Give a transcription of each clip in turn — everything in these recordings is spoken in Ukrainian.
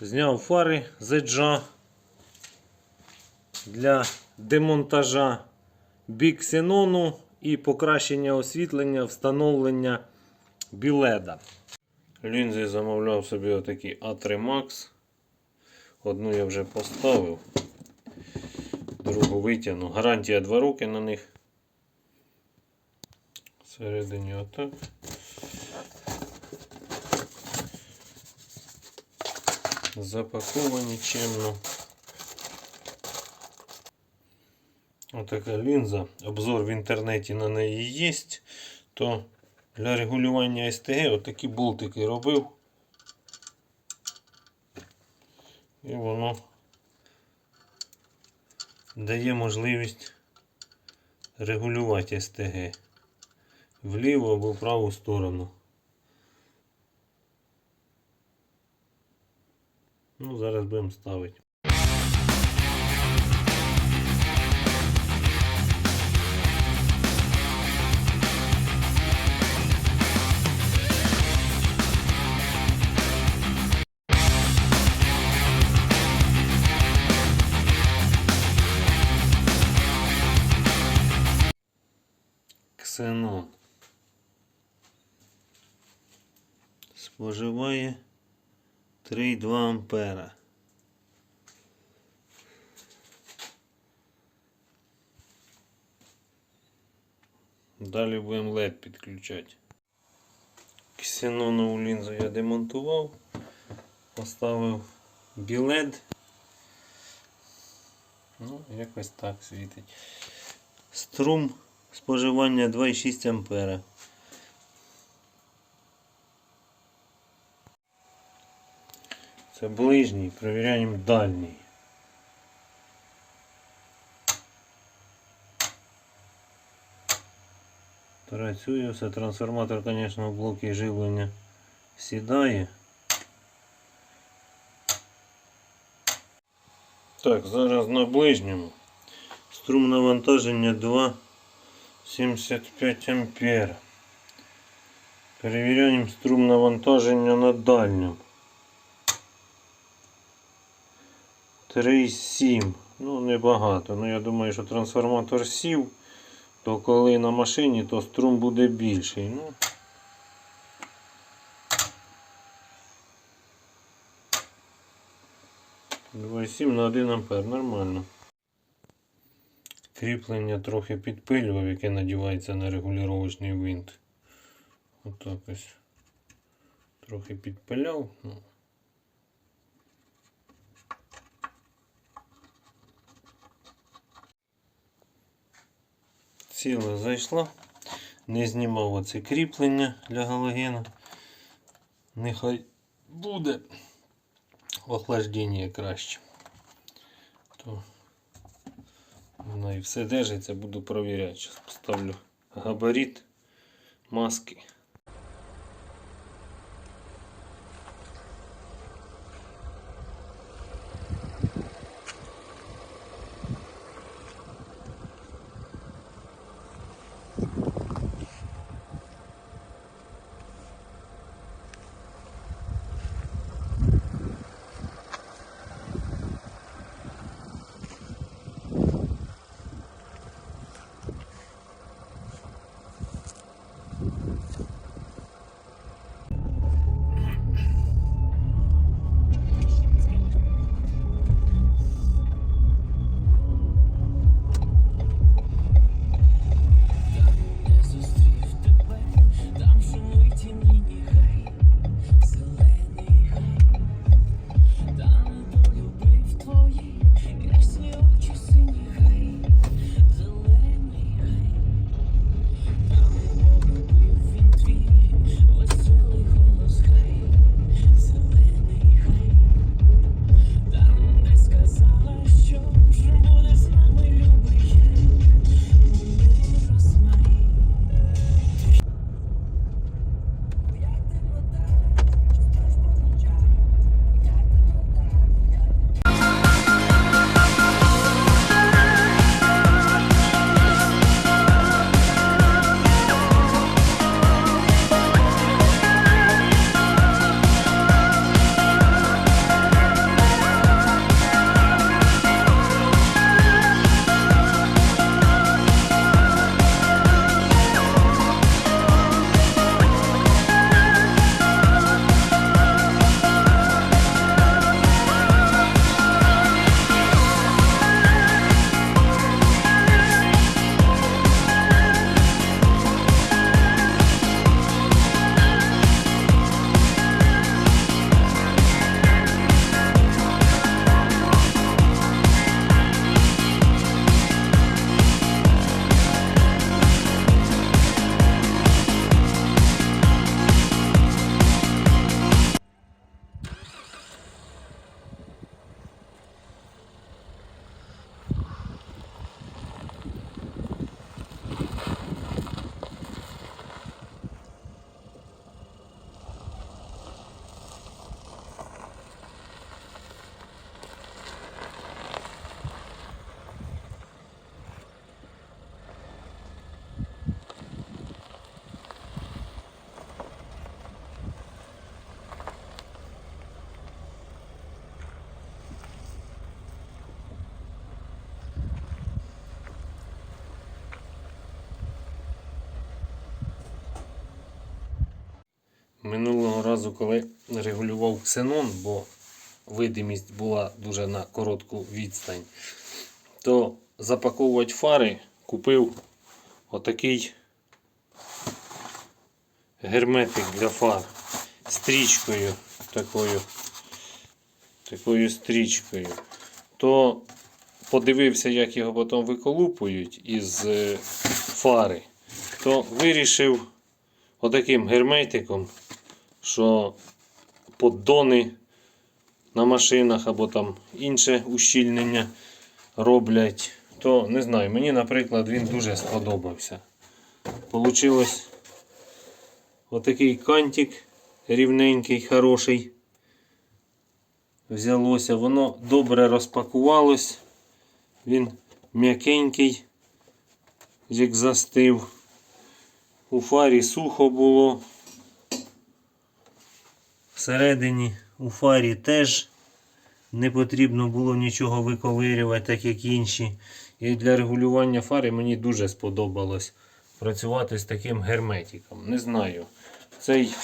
Зняв фари з еджа для демонтажа біксенону і покращення освітлення, встановлення біледа. Лінзи замовляв собі отакі A3 Max. Одну я вже поставив, другу витягну. Гарантія 2 роки на них. Всередині отак. Запаковані чимно. Отака лінза. Обзор в інтернеті на неї є. То для регулювання СТГ отакі болтики робив. І воно дає можливість регулювати СТГ вліво або в праву сторону. Зараз будемо ставити. Ксенон. Споживає 3,2 ампера. Далі будемо LED підключати. Ксенонову лінзу я демонтував, поставив білет. Ну, якось так світить. Струм споживання 2,6 ампера. Це ближній, перевіряємо дальній. Працює все. Трансформатор, звісно, в блокі живлення сідає. Так, зараз на ближньому. Струм навантаження 2,75 ампер. Перевіряємо струм навантаження на дальньому. 3,7. Ну, небагато. Ну, я думаю, що трансформатор сів, то коли на машині, то струм буде більший. Ну, Два на 1 ампер, нормально. Кріплення трохи підпилював, яке надівається на регулювачний винт. Отак ось. Трохи підпиляв. Ціла зайшла. Не знімав оце кріплення для галогена. Нехай буде охлаждення краще. То воно і все держиться, буду провіряти. Зараз поставлю габарит маски. Минулого разу, коли регулював ксенон, бо видимість була дуже на коротку відстань, то запаковувати фари купив отакий герметик для фар стрічкою такою, такою стрічкою. То подивився, як його потім виколупують із е, фари, то вирішив отаким герметиком, що поддони на машинах або там інше ущільнення роблять, то не знаю, мені, наприклад, він дуже сподобався. Получилось отакий кантик рівненький, хороший. Взялося, воно добре розпакувалось. Він м'якенький, як застив. У фарі сухо було. Всередині у фарі теж не потрібно було нічого виковирювати, так як інші. І для регулювання фари мені дуже сподобалось працювати з таким герметиком. Не знаю. Цей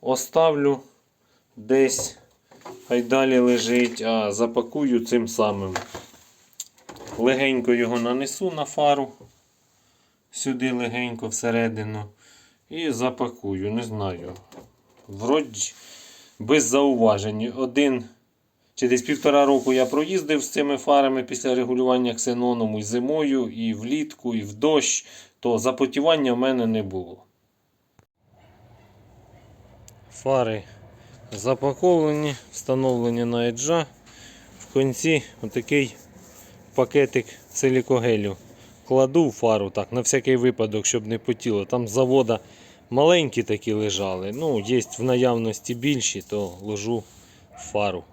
оставлю десь, хай далі лежить, а запакую цим самим. Легенько його нанесу на фару. Сюди легенько всередину. І запакую, не знаю. Вроді без зауважень. Один десь півтора року я проїздив з цими фарами після регулювання ксеноном і зимою, і влітку, і в дощ, то запотівання в мене не було. Фари запаковлені, встановлені на еджа. В кінці отакий пакетик силікогелю. Кладу в фару так, на всякий випадок, щоб не потіло. Там завода маленькі такі лежали. Ну, є в наявності більші, то ложу в фару.